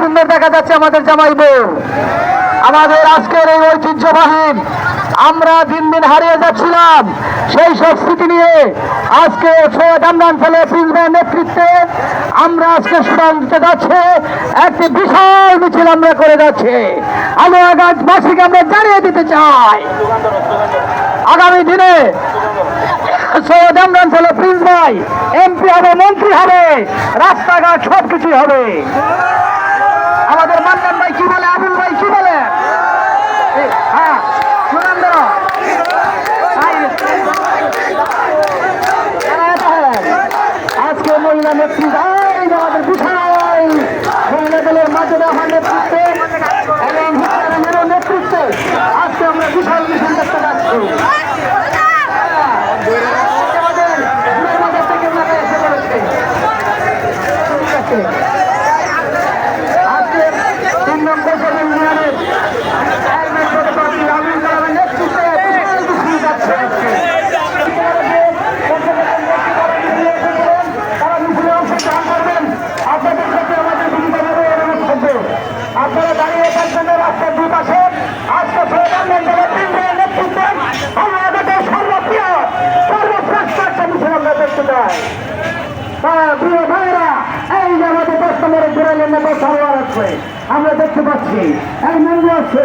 সুন্দর দেখা যাচ্ছে আমাদের জামাই বউ। আমাদের আজকের এই ঐতিহ্যবাহী, আমরা দিন দিন হারিয়ে যাচ্ছিলাম সেই সব স্মৃতি নিয়ে। আজকে সৈয়দ আমরান ফেলে প্রিন্সিপাল নেতৃত্বে আমরা আজকে সুনাম দিতে যাচ্ছে। একটি বিশাল মিছিল আমরা করে যাচ্ছে। আলোয়াগাছবাসীকে আমরা জানিয়ে দিতে চাই। আগামী দিনে সৈয়দ ইমরান ছেলে প্রিন্স ভাই, এমপি হবে, মন্ত্রী হবে, রাস্তাঘাট সব কিছুই হবে। মহিলা নেত্রী, এই আমাদের বিশাল মহিলা দলের মাঝে দেওয়া নেতৃত্বে এবং হুসেনের নেতৃত্বে আজকে আমরা বিশাল মিশন দেখতে পাচ্ছি। আমাদের থেকে। নম্বরের জোরালের আছে আমরা দেখতে পাচ্ছি এক মন্দির আছে।